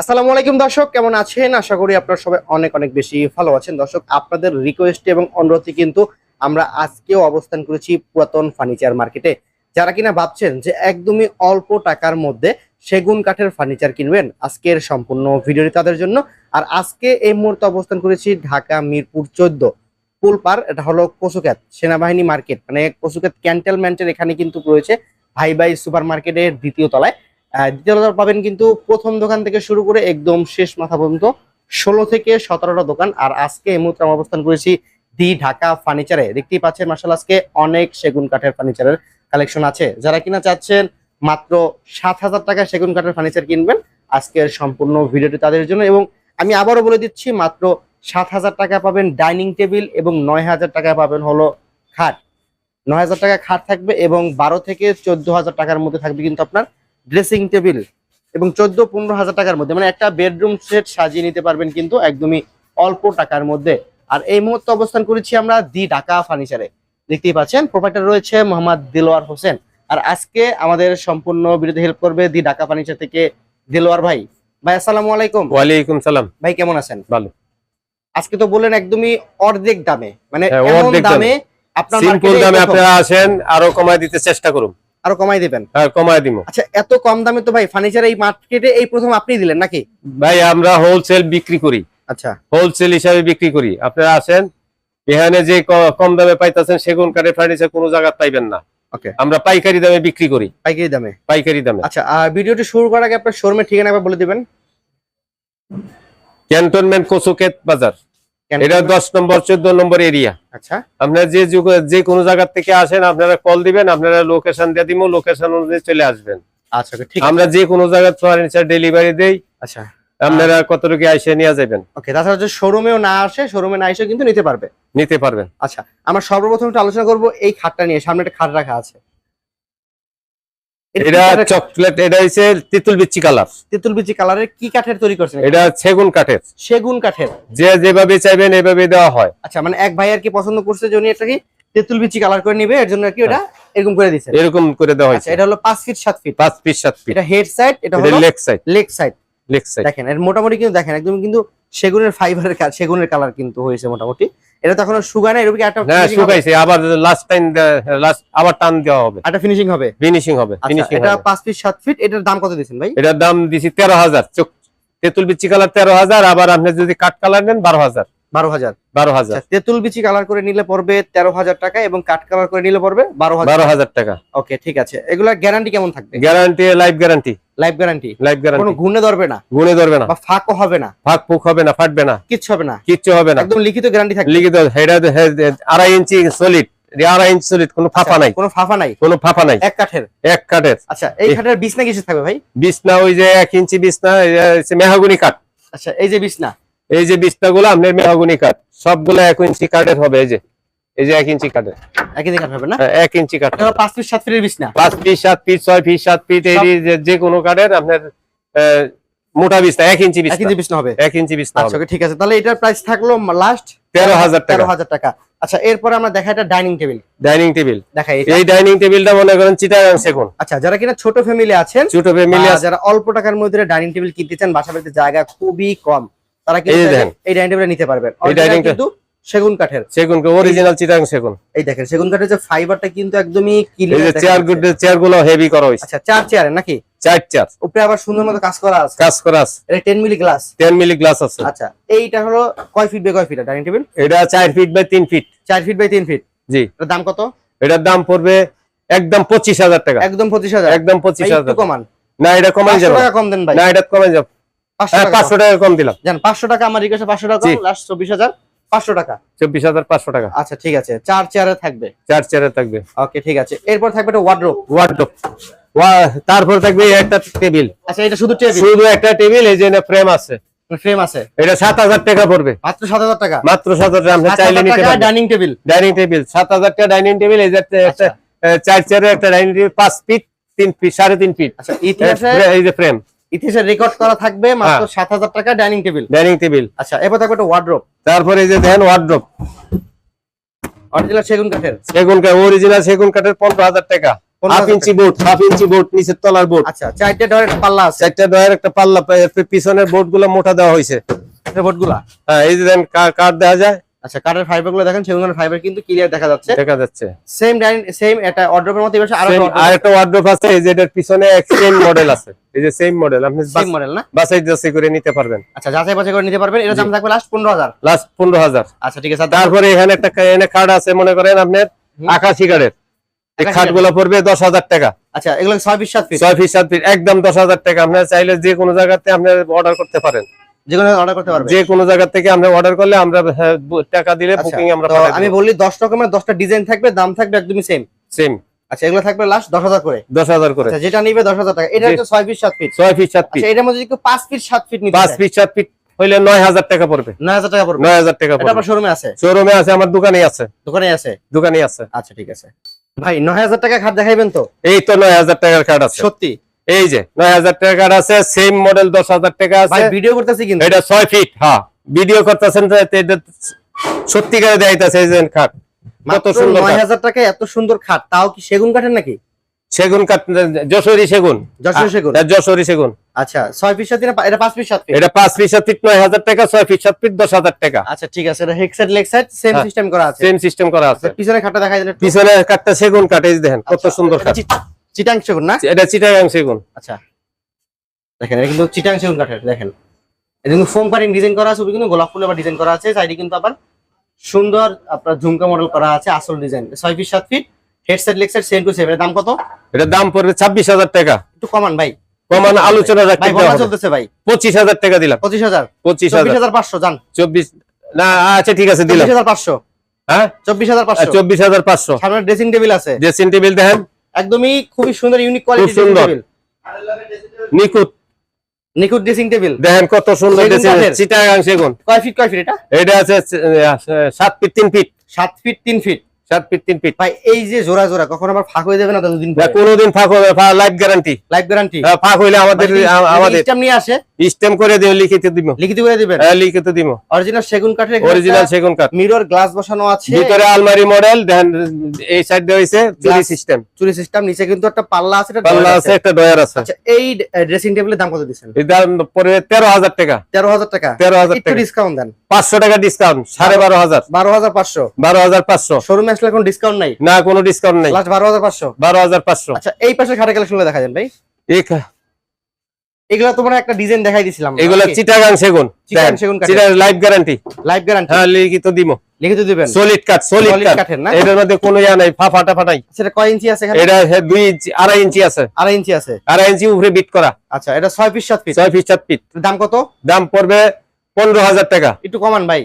আসসালামু আলাইকুম দর্শক, কেমন আছেন? আশা করি আপনারা সবাই অনেক অনেক বেশি ভালো আছেন। দর্শক, আপনাদের রিকোয়েস্ট এবং অনুরোধে কিন্তু আমরা আজকেও অবস্থান করেছি পুরাতন ফার্নিচার মার্কেটে যারা কিনা ভাবছেন যে একদমই অল্প টাকার মধ্যে সেগুন কাঠের ফার্নিচার কিনবেন, আজকের সম্পূর্ণ ভিডিওটি তাদের জন্য। আর আজকে এই মুহূর্তে অবস্থান করেছি ঢাকা মিরপুর চোদ্দ। পুলপার এটা হলো কসুক্যাত সেনাবাহিনী মার্কেট মানে কসুক্যাত ক্যান্টেলমেন্টের এখানে কিন্তু রয়েছে ভাই ভাই সুপার মার্কেটের দ্বিতীয় তলায়। দ্বিতীয় পাবেন কিন্তু প্রথম দোকান থেকে শুরু করে একদম শেষ মাথা পর্যন্ত ষোলো থেকে সতেরোটা দোকান। আর আজকে এই মুহূর্তে অবস্থান করেছি দি ঢাকা ফার্নিচারে। দেখতেই পাচ্ছেন মার্শাল আজকে অনেক সেগুন কাঠের ফার্নিচারের কালেকশন আছে। যারা কিনা চাচ্ছেন মাত্র সাত হাজার টাকা সেগুন কাঠের ফার্নিচার কিনবেন, আজকের সম্পূর্ণ ভিডিওটি তাদের জন্য। এবং আমি আবারও বলে দিচ্ছি, মাত্র সাত হাজার টাকা পাবেন ডাইনিং টেবিল এবং নয় হাজার টাকা পাবেন হলো খাট। নয় হাজার টাকা খাট থাকবে এবং বারো থেকে চোদ্দ হাজার টাকার মধ্যে থাকবে কিন্তু আপনার ড্রেসিং টেবিল এবং চোদ্দ পনেরো হাজার টাকার মধ্যে মানে একটা বেডরুম সেট সাজিয়ে নিতে পারবেন কিন্তু একদমই অল্প টাকার মধ্যে। আর এই মুহূর্তে অবস্থান করেছি আমরা দি ঢাকা ফার্নিচারে। দেখতেই পাচ্ছেন প্রোপাইটার রয়েছে মোহাম্মদ দিলওয়ার হোসেন। আর আজকে আমাদের সম্পূর্ণ বিরুদ্ধে হেল্প করবে দি ঢাকা ফার্নিচার থেকে দিলওয়ার ভাই। ভাই আসসালামু আলাইকুম। ওয়ালাইকুম সালাম। ভাই কেমন আছেন? ভালো। আজকে তো বললেন একদমই অর্ধেক দামে মানে হ্যাঁ, অর্ধেক দামে। দামে আপনার সিম্পল দামে আপনারা আসেন আরও কমায় দিতে চেষ্টা করুন। আরও কমাই দিবেন? হ্যাঁ কমায় দিব আচ্ছা এত কম দামে তো ভাই ফার্নিচার এই মার্কেটে এই প্রথম আপনি দিলেন নাকি? ভাই আমরা হোলসেল বিক্রি করি। আচ্ছা। হোলসেল হিসাবে বিক্রি করি। আপনারা আসেন এখানে যে কম দামে পাইতেছেন সেগুন কাঠের ফার্নিচার কোনো জায়গায় পাইবেন না। ওকে। আমরা পাইকারি দামে বিক্রি করি। পাইকারি দামে? পাইকারি দামে। আচ্ছা ভিডিওটি শুরু করার আগে আপনার শোরুমের ঠিকানা বলে দিবেন। ক্যান্টনমেন্ট কোসোকেত বাজার। এটা দশ নম্বর চোদ্দ নম্বর এরিয়া আচ্ছা। আপনারা যে যে কোনো জায়গা থেকে আসেন আপনারা কল দিবেন আপনারা লোকেশন দিয়ে দিব লোকেশন অনুযায়ী চলে আসবেন। আচ্ছা ঠিক আছে। আমরা যে কোনো জায়গায় ফার্নিচার ডেলিভারি দেই আচ্ছা। আপনারা কতটুকু আইসে নিয়ে যাবেন। ওকে তাছাড়া যদি শোরুমেও না আসে শোরুমে না এসে কিন্তু নিতে পারবে। নিতে পারবেন। আচ্ছা আমরা সর্বপ্রথম আলোচনা করব এই খাটটা নিয়ে সামনে একটা খাট রাখা আছে। এটা চকলেট এটা হচ্ছে তেঁতুল বিচ্ছি কালার। তেঁতুল বিচি কালারের কি কাঠের তৈরি করছেন এটা? সেগুন কাঠের। সেগুন কাঠের। যে যেভাবে চাইবেন এভাবে দেওয়া হয়। আচ্ছা মানে এক ভাই আর কি পছন্দ করছে যে উনি এটা কি তেঁতুল বিচি কালার করে নিবে এর জন্য আর কি ওটা এরকম করে দিচ্ছে এরকম করে দেওয়া আচ্ছা হয়েছে। এটা হলো পাঁচ ফিট সাত ফিট। পাঁচ পিস সাত পিস এটা হেড সাইড এটা এটা হলো leg side. Leg side. Leg side. দেখেন এর মোটামুটি কিন্তু দেখেন একদম কিন্তু সেগুনের ফাইবারের কাজ সেগুনের কালার কিন্তু হয়েছে মোটামুটি। এটা তো এখনও শুকায় না এরকম একটা হ্যাঁ finishing শুকাইছে আবার লাস্ট টাইম লাস্ট আবার টান দেওয়া হবে। একটা ফিনিশিং হবে? ফিনিশিং হবে আচ্ছা ফিনিশিং এটা পাঁচ ফিট সাত ফিট এটার দাম কত দিচ্ছেন ভাই? এটার দাম দিছি তেরো হাজার। চোখ তেঁতুল বিচ্ছি কালার তেরো হাজার আবার আপনি যদি কাঠ কালার নেন বারো হাজার। বারো হাজার। বারো হাজার। আচ্ছা তেঁতুল বিচি কালার করে নিলে পড়বে তেরো হাজার টাকা এবং কাঠ কালার করে নিলে পড়বে বারো বারো হাজার টাকা। ওকে ঠিক আছে। এগুলা গ্যারান্টি কেমন থাকবে? Guarantee life guarantee life guarantee life কোনো গ্যারান্টি ধরবে না। গুনে ধরবে না। বা ফাঁকও হবে না। ফাঁক ফুক হবে না ফাটবে না। কিচ্ছু হবে না। কিচ্ছু হবে না। একদম লিখিত গ্যারান্টি থাকবে। লিখিত হেডা আড়াই ইঞ্চি সলিড আড়াই ইঞ্চি সলিড কোনো ফাঁপা নাই। কোনো ফাঁফা নাই। কোনো নাই। এক কাঠের। এক কাঠের। আচ্ছা এই কাঠের বিছনা কিছু থাকবে ভাই? বিছনা ওই যে এক ইঞ্চি বিছনা মেহাগুনি কাঠ। আচ্ছা এই যে বিছনা। এই যে বিছনা গুলো আপনার মেহাগুনি কাঠ। সবগুলো এক ইঞ্চি কাঠের হবে এই যে। এই যে এক ইঞ্চি কাঠের একই দিকে কাঠ হবে না? হ্যাঁ, এক ইঞ্চি হলো পাঁচ ফিট সাত ফিটের বিছনা পাঁচ ফিট সাত ফিট ছয় ফিট সাত ফিট এই যে- কোনো কাঠের আপনার মোটা বিছনা এক ইঞ্চি এক বিছনা ইঞ্চি বিছনা হবে? এক ইঞ্চি বিছনা আচ্ছা ঠিক আছে। তাহলে এটার প্রাইস থাকল লাস্ট তেরো হাজার টাকা। তেরো হাজার টাকা। আচ্ছা এরপরে আমরা দেখা এটা ডাইনিং টেবিল ডাইনিং টেবিল দেখাই এই ডাইনিং টেবিলটা মনে করেন চিটাগাং সেগুন। আচ্ছা যারা কিনা ছোট ফ্যামিলি আছেন ছোট ফ্যামিলি যারা অল্প টাকার মধ্যে ডাইনিং টেবিল কিনতে চান বাসা বাড়িতে জায়গা খুবই কম তারা কিন্তু এই ডাইনিং টেবিল নিতে পারবেন। এই dining কিন্তু সেগুন কাঠের। সেগুন অরিজিনাল চিটাগাং সেগুন। এই দেখেন সেগুন কাঠের যে ফাইবারটা কিন্তু একদমই এই যে চেয়ারগুলো হেভি করা হয়েছে। আচ্ছা চার চেয়ারে নাকি? চার চেয়ার উপরে আবার সুন্দর মতো কাজ করা আছে। কাজ করা আছে। এটা ten milli glass ten milli glass আছে। আচ্ছা এইটা হলো কয় ফিট বাই কয় ফিট ডাইনিং টেবিল এটা চার ফিট বাই তিন ফিট চার ফিট বাই তিন ফিট জি। দাম কত? এটার দাম পড়বে একদম পঁচিশ হাজার টাকা। একদম পঁচিশ হাজার। একদম পঁচিশ ভাই, হাজার। একটু কমান। না এটা কমাই পাঁচশো যাবে। টাকা কম দেন ভাই। না এটা কমাই যাবে। পাঁচশো হ্যাঁ টাকা কম। দিলাম। জান পাঁচশো টাকা আমার রিকোয়েস্ট পাঁচশো টাকা লাস্ট চব্বিশ হাজার। পাঁচশো টাকা। চব্বিশ হাজার পাঁচশো টাকা। আচ্ছা ঠিক আছে। চার চেয়ারে থাকবে? চার চেয়ারে থাকবে। ওকে ঠিক আছে। এরপর থাকবে একটা ওয়ার্ড্রোপ ওয়ার্ডরোব তারপর থাকবে একটা টেবিল আচ্ছা এটা শুধু টেবিল শুধু একটা টেবিল এই যে ফ্রেম আছে। ফ্রেম আছে? এটা সাত হাজার টাকা পড়বে। মাত্র সাত হাজার টাকা? মাত্র সাত হাজার আপনি চাইলে নিতে ডাইনিং টেবিল ডাইনিং টেবিল সাত হাজার টাকা ডাইনিং টেবিল এই যে একটা আচ্ছা। চার চেয়ারের একটা ডাইনিং টেবিল পাঁচ ফিট তিন ফিট সাড়ে তিন ফিট আচ্ছা ইতিহাসে এই যে ফ্রেম ইতিহাসে রেকর্ড করা থাকবে মাত্র হ্যাঁ। সাত হাজার টাকা ডাইনিং টেবিল ডাইনিং টেবিল আচ্ছা এরপর থাকবে একটা ওয়ার্ড্রোপ তারপরে এই যে দেখেন ওয়ার্ড্রোপ অরিজিনাল সেগুন কাঠের। সেগুন কাঠ অরিজিনাল সেগুন কাঠের পনেরো হাজার টাকা। Half inch board half inch board নিচের তলার বোর্ড আচ্ছা চারটে ডয়ের পাল্লা আছে। চারটা ডয়ের একটা পাল্লা পিছনের বোর্ডগুলো মোটা দেওয়া হয়েছে। হ্যাঁ এই যে দেন কাঠ দেখা যায়। আচ্ছা কাঠের ফাইবারগুলো দেখেন সেগুলো ফাইবার কিন্তু ক্লিয়ার দেখা যাচ্ছে। দেখা যাচ্ছে। সেম ডাইনিং সেম এটা অর্ডারের মতো এবার আরও Same- আর একটা ওয়ার্ড্রোপ আছে এই যে এটার পিছনে সেম মডেল আছে। এই যে সেম মডেল আপনি সেম মডেল না? বাসাই যাচাই করে নিতে পারবেন। আচ্ছা যাচাই বাছাই করে নিতে পারবেন এটা দাম থাকবে লাস্ট পনেরো হাজার। লাস্ট পনেরো হাজার। আচ্ছা ঠিক আছে তারপরে এখানে একটা এখানে কার্ড আছে মনে করেন আপনার। আকাশি কার্ডের এই আকাশি গুলো পড়বে দশ হাজার টাকা। আচ্ছা এগুলো ছয় বিশ সাত পিস? ছয় ফিট সাত ফিট একদম দশ হাজার টাকা। আপনার চাইলে যে কোনো জায়গাতে আপনি অর্ডার করতে পারেন। অর্ডার যে কোনো জায়গা থেকে আমরা অর্ডার করলে আমরা হ্যাঁ, টাকা দিলে আচ্ছা, বুকিং আমরা আমি বললি দশ রকমের দশটা ডিজাইন থাকবে দাম থাকবে একদমই সেম সেম আচ্ছা এগুলো থাকবে লাস্ট দশ হাজার করে। দশ হাজার করে। আচ্ছা যেটা নিবে দশ হাজার টাকা। এটা হচ্ছে ছয় ফিট সাত ফিট ছয় ফিট সাত ফিট আচ্ছা এটার মধ্যে যদি পাঁচ ফিট সাত ফিট পাঁচ ফিট সাত ফিট হইলে নয় হাজার টাকা পড়বে। নয় হাজার টাকা পড়বে। নয় হাজার টাকা পড়বে। শোরুমে আছে? শোরুমে আছে আমার দোকানে আছে। দোকানে আছে? দোকানে আছে। আচ্ছা ঠিক আছে। ভাই নয় হাজার টাকা খাট দেখাইবেন তো? এই তো নয় হাজার টাকার কার্ড আছে। সত্যি? এই যে নয় হাজার টাকার আছে সেম মডেল দশ হাজার টাকা আছে। ভিডিও করতেছি কিন্তু। এটা ছয় ফিট হ্যাঁ। ভিডিও করতেছেন সত্যিকারে দেখাইতেছে এই যে খাট কত সুন্দর নয় হাজার টাকায় এত সুন্দর খাট তাও কি সেগুন কাঠের নাকি? সেগুন কাঠ যশোরী সেগুন। যশোরী সেগুন। হ্যাঁ, যশোরী সেগুন। আচ্ছা ছয় ফিট সাত এটা পাঁচ ফিট সাত ফিট এটা পাঁচ ফিট সাত ফিট নয় হাজার টাকা ছয় ফিট সাত ফিট দশ হাজার টাকা। আচ্ছা ঠিক আছে এটা সেম হ্যাঁ। সিস্টেম করা আছে। সেম সিস্টেম করা আছে। আচ্ছা, পিছনে খাটটা দেখাই দিলে পিছনে কাঠটা সেগুন কাঠ এই দেখেন কত আচ্ছা, সুন্দর চি- চিটাং সেগুন না? এটা চিটাগাং সেগুন। আচ্ছা। দেখেন এটা কিন্তু চিটাং সেগুন কাঠের দেখেন। এটা কিন্তু ফোম কাটিং ডিজাইন করা আছে কিন্তু গোলাপ ফুল আবার ডিজাইন করা আছে সাইডে কিন্তু আবার সুন্দর আপনার ঝুমকা মডেল করা আছে আসল ডিজাইন ছয় ফিট সাত feet head side same to same এর দাম কত? এটার দাম পড়বে ছাব্বিশ হাজার টাকা। একটু কমান ভাই। কমান আলোচনা রাখতে বলা চলতেছে ভাই। পঁচিশ হাজার টাকা দিলাম। পঁচিশ হাজার। পঁচিশ চব্বিশ হাজার হাজার পাঁচশো জান। চব্বিশ না আচ্ছা ঠিক আছে দিলাম। হাজার পাঁচশো। হ্যাঁ? চব্বিশ হাজার পাঁচশো। চব্বিশ হাজার পাঁচশো। সামনে ড্রেসিং টেবিল আছে। ড্রেসিং টেবিল দেখেন। একদমই খুবই সুন্দর ইউনিক কোয়ালিটি সুন্দর। টেবিল নিখুঁত। নিখুঁত ড্রেসিং টেবিল দেখেন কত সুন্দর ড্রেসিং। চিটাগাং সেগুন। কয় ফিট কয় ফিট এটা? এটা আছে আহ, সাত ফিট তিন ফিট সাত ফিট তিন ফিট সাত ফিট তিন ফিট ভাই এই যে জোড়া জোড়া কখন আবার ফাঁক হয়ে যাবে না দুদিন না, কোনোদিন ফাঁক হবে লাইফ গ্যারান্টি লাইফ গ্যারান্টি ফাঁক হইলে আমাদের আমাদের সিস্টেম নিয়ে আসে স্টেম করে দিও লিখিত দিব লিখিত করে দিবেন? হ্যাঁ, লিখিত দিব অরিজিনাল সেগুন কাঠের অরিজিনাল সেগুন কাঠ। মিরর গ্লাস বসানো আছে। ভিতরে আলমারি মডেল দেখেন এই সাইড দিয়ে হইছে চুরি সিস্টেম চুরি সিস্টেম নিচে কিন্তু একটা পাল্লা আছে এটা পাল্লা আছে একটা ডয়ার আছে। আচ্ছা এই ড্রেসিং টেবিলের দাম কত দিচ্ছেন? এই দাম পরে তেরো হাজার টাকা। তেরো হাজার টাকা। তেরো হাজার একটু টাকা। ডিসকাউন্ট দেন। পাঁচশো টাকা ডিসকাউন্ট সাড়ে বারো হাজার। বারো হাজার পাঁচশো। বারো হাজার পাঁচশো। শোরুমে আসলে এখন ডিসকাউন্ট নাই? না কোনো ডিসকাউন্ট নেই। লাস্ট বারো হাজার পাঁচশো। বারো হাজার পাঁচশো। আচ্ছা এই পাশে খাটে কালেকশন দেখা যান ভাই। এই এগুলো তোমার একটা ডিজাইন দেখাই দিছিলাম এগুলো চিটাগাং সেগুন চিটাগাং সেগুন। Chittagong life guarantee life guarantee হ্যাঁ লিখিত দিব লিখিত দিবেন? সলিড কাঠ সলিড কাঠের না? এটার মধ্যে কোনো ইয়া নাই ফাফাটা ফাটাই সেটা কয় ইঞ্চি আছে এখানে? এটা হ্যাঁ, দুই ইঞ্চি আড়াই ইঞ্চি আছে। আড়াই ইঞ্চি আছে। আড়াই ইঞ্চি উপরে বিট করা। আচ্ছা এটা ছয় ফিট সাত ফিট ছয় ফিট সাত ফিট দাম কত? দাম পড়বে পনেরো হাজার টাকা। একটু কমান ভাই।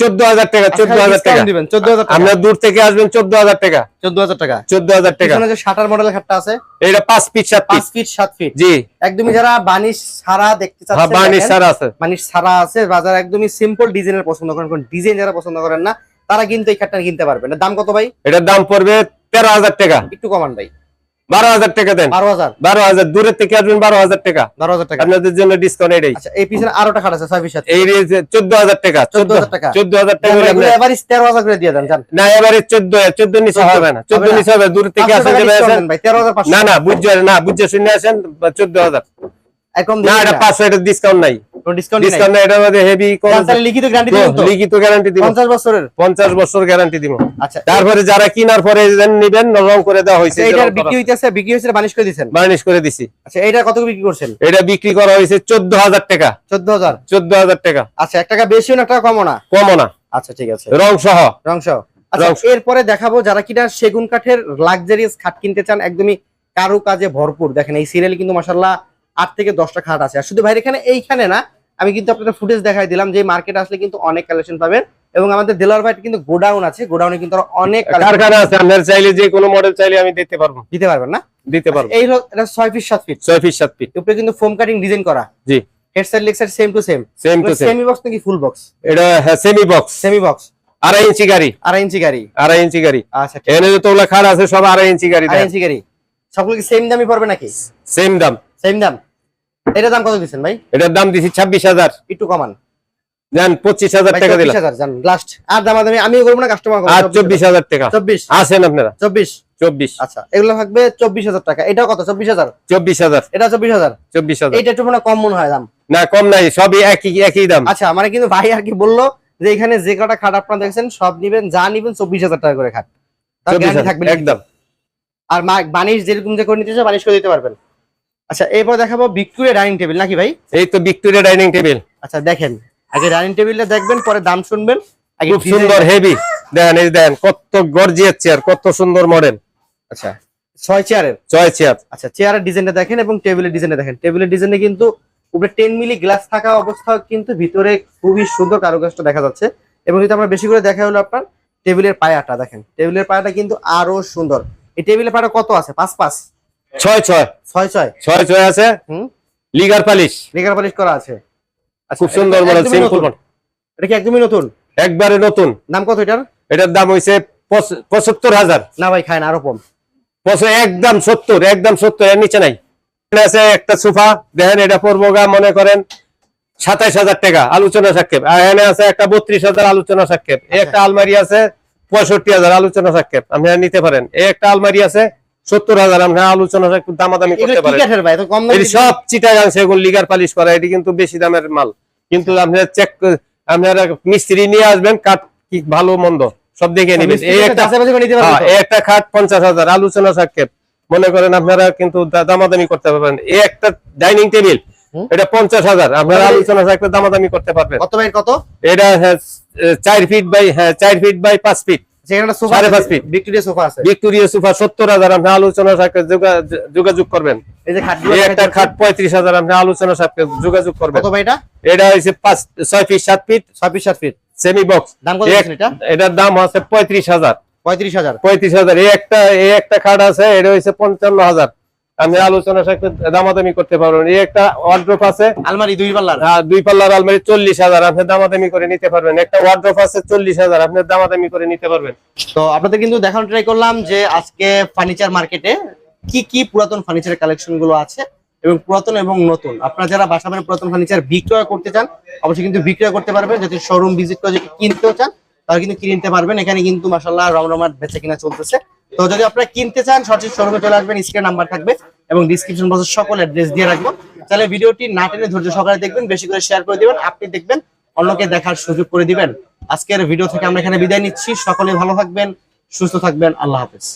চোদ্দ হাজার টাকা চোদ্দ আচ্ছা, হাজার টাকা। দিবেন চোদ্দ হাজার আপনার দূর থেকে আসবেন চোদ্দ হাজার টাকা। চোদ্দ হাজার টাকা। চোদ্দ হাজার টাকা। যে শাটার মডেলের খাটটা আছে এটা পাঁচ ফিট সাত পাঁচ ফিট সাত ফিট জি। একদমই যারা বানিশ ছাড়া দেখতে হ্যাঁ চাচ্ছেন বার্নিশ সারা আছে। বানিশ ছাড়া আছে বাজার একদমই সিম্পল ডিজাইনের পছন্দ করেন কোন ডিজাইন যারা পছন্দ করেন না তারা কিন্তু এই খাটটা কিনতে পারবেন। দাম কত ভাই? এটার দাম পড়বে তেরো হাজার টাকা। একটু কমান ভাই। বারো হাজার টাকা দেন। বারো হাজার। বারো হাজার দূরের থেকে আসবেন বারো হাজার টাকা। বারো হাজার টাকা। আপনাদের জন্য ডিসকাউন্ট এটাই। আচ্ছা এই পিছনে আরোটা খাট আছে ছয় ফিট এই চোদ্দ হাজার টাকা চোদ্দ 14,000 টাকা। চোদ্দ হাজার টাকা এভারেজ তেরো হাজার করে দিয়ে দেন না এবারে চোদ্দ চোদ্দ নিচে হবে না চোদ্দ। নিচে হবে দূর থেকে আসেন টাকা হাজার না না বুঝছ না বুঝছ শুনে আসেন চোদ্দ হাজার। একদম না এটা পাঁচশো এটা ডিসকাউন্ট নাই। ডিসকাউন্ট ডিসকাউন্ট নাই? এটার মধ্যে হেভি লিখিত গ্যারান্টি দিবেন লিখিত গ্যারান্টি দিব। পঞ্চাশ বছরের? পঞ্চাশ বছর গ্যারান্টি দিব। আচ্ছা। তারপরে যারা কিনার পরে নিবেন রং করে দেওয়া হয়েছে এইটার বিক্রি হইতেছে বিক্রি হয়েছে বানিশ করে দিচ্ছেন বার্নিশ করে দিছি। আচ্ছা কত বিক্রি করছেন? এটা বিক্রি করা হয়েছে চোদ্দ হাজার টাকা। টাকা। আচ্ছা টাকা বেশিও না টাকা কমও না? কমও না। আচ্ছা ঠিক আছে। রং সহ। আচ্ছা রংশ। এরপরে দেখাবো যারা কিনা সেগুন কাঠের লাক্সারিয়াস খাট কিনতে চান একদমই কারু কাজে ভরপুর। দেখেন এই সিরিয়ালে কিন্তু মাসাল্লাহ আট থেকে দশটা খাট আছে। আর শুধু ভাইয়ের এখানে এইখানে না আমি কিন্তু আপনাদের ফুটেজ দেখাই দিলাম যে মার্কেট আসলে কিন্তু অনেক কালেকশন পাবেন। এবং আমাদের দেলার ভাইট কিন্তু গোডাউন আছে গোডাউনে কিন্তু অনেক কারখানা আছে? আপনার চাইলে যে কোনো মডেল চাইলে আমি দিতে পারব। দিতে পারবেন না? দিতে পারব। এই হলো এটা ছয় ফিট সাত ফিট ছয় ফিট সাত ফিট উপরে কিন্তু ফোম কাটিং ডিজাইন করা। জি। Head side leg side same to same same to same semi box নাকি ফুল বক্স এটা সেমি বক্স সেমি বক্স আড়াই ইঞ্চি গাড়ি। আড়াই ইঞ্চি গাড়ি। আড়াই ইঞ্চি গাড়ি। আচ্ছা এখানে যে তোলা খাট আছে সব আড়াই ইঞ্চি গাড়ি আড়াই ইঞ্চি গাড়ি। সবগুলো কি সেম দামই পড়বে নাকি? সেম দাম। সেম দাম। এটার দাম কত দিচ্ছেন ভাই? এটার দাম দিছি ছাব্বিশ হাজার। একটু কমান। দেন পঁচিশ হাজার টাকা দিলাম। হাজার জান লাস্ট আর দামাদামি আমিও করব না কাস্টমার আর চব্বিশ হাজার। টাকা। চব্বিশ? আসেন আপনারা? চব্বিশ? চব্বিশ। আচ্ছা এগুলো থাকবে চব্বিশ হাজার টাকা। এটাও কত? চব্বিশ হাজার? চব্বিশ হাজার। এটা চব্বিশ হাজার? চব্বিশ হাজার। এইটা একটু মনে কম মনে হয় দাম। না কম নাই সবই একই একই দাম। আচ্ছা মানে কিন্তু ভাই আর কি বলল যে এখানে যে কটা খাট আপনারা দেখছেন সব নিবেন যা নিবেন চব্বিশ হাজার টাকা করে খাট। থাকবে একদম। আর বানিশ যেরকম যে করে নিতে চাই বানিশ করে দিতে পারবেন। আচ্ছা এরপর দেখাবো ভিক্টোরিয়া ডাইনিং টেবিল নাকি ভাই? এই তো ভিক্টোরিয়া ডাইনিং টেবিল আচ্ছা দেখেন আগে ডাইনিং টেবিলটা দেখবেন পরে দাম শুনবেন। আগে খুব সুন্দর হেভি দেখেন এই দেখেন কত গর্জিয়াস চেয়ার কত সুন্দর মডেল আচ্ছা ছয় চেয়ারের ছয় চেয়ার আচ্ছা চেয়ারের ডিজাইনটা দেখেন এবং টেবিলের ডিজাইনটা দেখেন। টেবিলের ডিজাইনে কিন্তু উপরে টেন মিলি গ্লাস থাকা অবস্থা কিন্তু ভিতরে খুবই সুন্দর কারুকাজটা দেখা যাচ্ছে। এবং যদি আমরা বেশি করে দেখা হলো আপনার টেবিলের পায়াটা দেখেন। টেবিলের পায়াটা কিন্তু আরও সুন্দর। এই টেবিলের পায়াটা কত আছে? পাঁচ পাঁচ। ছয় ছয়। ছয় ছয়। ছয় ছয় আছে। লিগার পালিশ। লেগার পালিশ করা আছে। আচ্ছা, খুব সুন্দর মডেল সিম্পল এটা কি একদমই নতুন? একবারে নতুন। দাম কত এটার? এটার দাম হইছে পঁচাত্তর হাজার। না ভাই খায় না আরও কম। একদম সত্তর একদম সত্তর এর নিচে নাই। আছে একটা সোফা দেখেন এটা পড়ব গা মনে করেন সাতাইশ হাজার টাকা আলোচনা সাক্ষেপ। আর এখানে আছে একটা বত্রিশ হাজার আলোচনা সাক্ষেপ। একটা আলমারি আছে পঁয়ষট্টি হাজার আলোচনা সাক্ষেপ। আপনি নিতে পারেন। একটা আলমারি আছে সত্তর হাজার আপনারা আলোচনা সাক্ষেপ দামাদামি করতে এটি সব চিটাগাং সেগুন লিগার পালিশ করা এটি কিন্তু বেশি দামের মাল। কিন্তু আপনারা চেক আপনারা মিস্ত্রি নিয়ে আসবেন কাঠ কি ভালো মন্দ সব দেখে নেবেন। এই একটা নিতে পারবেন হ্যাঁ, একটা খাট পঞ্চাশ হাজার আলোচনা সাক্ষেপ। মনে করেন আপনারা কিন্তু দামাদামি করতে পারবেন। এই একটা ডাইনিং টেবিল এটা পঞ্চাশ হাজার। আপনারা আলোচনা সাক্ষেপ দামাদামি করতে পারবেন। কত ভাই কত? এটা হ্যাঁ, চার ফিট বাই হ্যাঁ চার ফিট বাই পাঁচ ফিট। সেখানে সোফা ফিট। ভিক্টোরিয়া সোফা আছে। ভিক্টোরিয়া সোফা সত্তর হাজার আপনি আলোচনা সাক্ষেপ যোগাযোগ করবেন। এই যে খাটগুলো একটা খাট আপনি আলোচনা যোগাযোগ করবেন। কত ভাই এটা? Feet feet. Feet semi box দাম কত এটা? এটার আছে এই একটা এই একটা খাট আছে এটা পঞ্চান্ন আপনি আলোচনা সাথে দামাদামি করতে পারবেন এই একটা ওয়ার্ড্রোপ আছে। আলমারি দুই পাল্লার? হ্যাঁ দুই পাল্লার আলমারি চল্লিশ হাজার আপনি দামাদামি করে নিতে পারবেন। একটা ওয়ার্ড্রোপ আছে চল্লিশ হাজার আপনি দামাদামি করে নিতে পারবেন। তো আপনাদের কিন্তু দেখানো ট্রাই করলাম যে আজকে ফার্নিচার মার্কেটে কি কি পুরাতন ফার্নিচার কালেকশনগুলো আছে এবং পুরাতন এবং নতুন। আপনারা যারা বাসা বাড়ির পুরাতন ফার্নিচার বিক্রয় করতে চান অবশ্যই কিন্তু বিক্রয় করতে পারবেন। যদি শোরুম ভিজিট করে যদি কিনতেও চান তাহলে কিন্তু কিনে নিতে পারবেন। এখানে কিন্তু মাসাল্লাহ রমরমার বেচে কিনা চলতেছে। তো যদি আপনারা কিনতে চান সঠিক শোরুমে চলে আসবেন, স্ক্রিন নাম্বার থাকবে এবং ডিসক্রিপশন বক্সে সকল অ্যাড্রেস দিয়ে রাখব। তাহলে ভিডিওটি না টেনে ধৈর্য সহকারে দেখবেন, বেশি করে শেয়ার করে দিবেন, আপনি দেখবেন অন্যকে দেখার সুযোগ করে দিবেন। আজকের ভিডিও থেকে আমরা এখানে বিদায় নিচ্ছি। সকলে ভালো থাকবেন, সুস্থ থাকবেন। আল্লাহ হাফেজ।